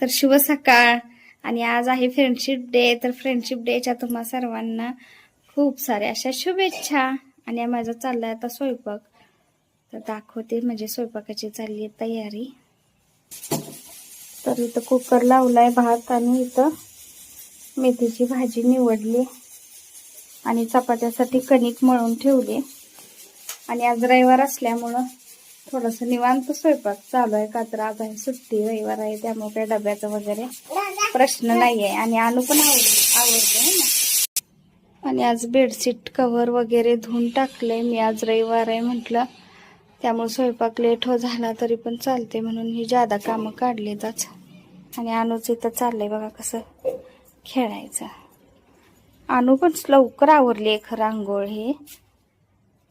तर शुभ सकाळ. आणि आज आहे फ्रेंडशिप डे तर फ्रेंडशिप डेच्या तुम्हा सर्वांना खूप साऱ्या अशा शुभेच्छा. आणि माझा चाललाय आता स्वयंपाक. तर दाखवते म्हणजे स्वयंपाकाची चालली आहे तयारी. तर इथं कुकर लावलाय भात आणि इथं मेथीची भाजी निवडली. आणि चपात्यासाठी कणिक मळून ठेवली. आणि आज रविवार असल्यामुळं थोडंसं निवांत स्वयंपाक चालू आहे. का तर आज आहे सुट्टी रविवार आहे त्यामुळे काही डब्याचा वगैरे प्रश्न नाही आहे आणि अनु पण आवड आवडते ना. आणि आज बेडशीट कव्हर वगैरे धुवून टाकलंय. मी आज रविवार आहे म्हटलं. त्यामुळे स्वयंपाक लेट हो झाला तरी पण चालते म्हणून ही जादा कामं काढलीतच. आणि अनुच इथं चाललंय बघा कसं खेळायचं. अनु पण लवकर आवरली आहे खरं आंघोळ हे.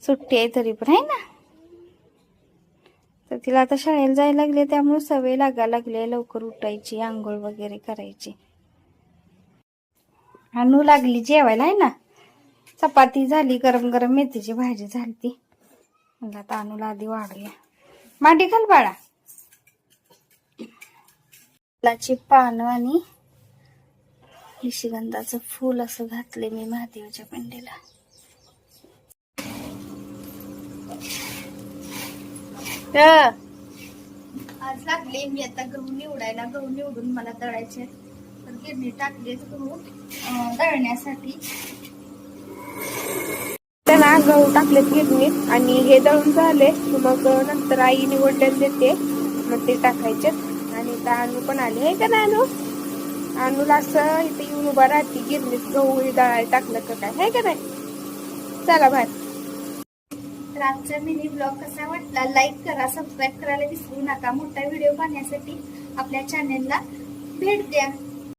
सुट्टी आहे तरी पण आहे ना? तिला आता शाळेला जायला लागले त्यामुळे सवय लागायला लागली आहे लवकर उठायची आंघोळ वगैरे करायची. आणू लागली जेवायला आहे ना? चपाती झाली गरम गरम मेथीची भाजी झाली ती म्हणलं आता आणूला आधी वाढूया. मांडी खाल बाळा. फुलाची पानं आणि निशिगंधाचं फूल असं घातले मी महादेवाच्या पंडेला. आज लागले मी आता गहू निवडायला गहू निवडून मला दळायचे तर गिरणी टाकले गहू दळण्यासाठी. त्याला गहू टाकलेत गिरणीत आणि हे दळून झाले. मग नंतर आई निवडल्यात देते. मग ते टाकायचे. आणि इथं अनु पण आले. हे का नाही अनु अनुला असं इथे येऊन उभा राहते. गिरणीत गहू हे दळायला टाकलं का काय? हे का नाही? चला बाहेर तर मिनी ब्लॉग कसा वाटला लाईक करा सबस्क्राईब करायला विसरू नका. मोठा व्हिडिओ पाहण्यासाठी आपल्या चॅनेलला भेट द्या.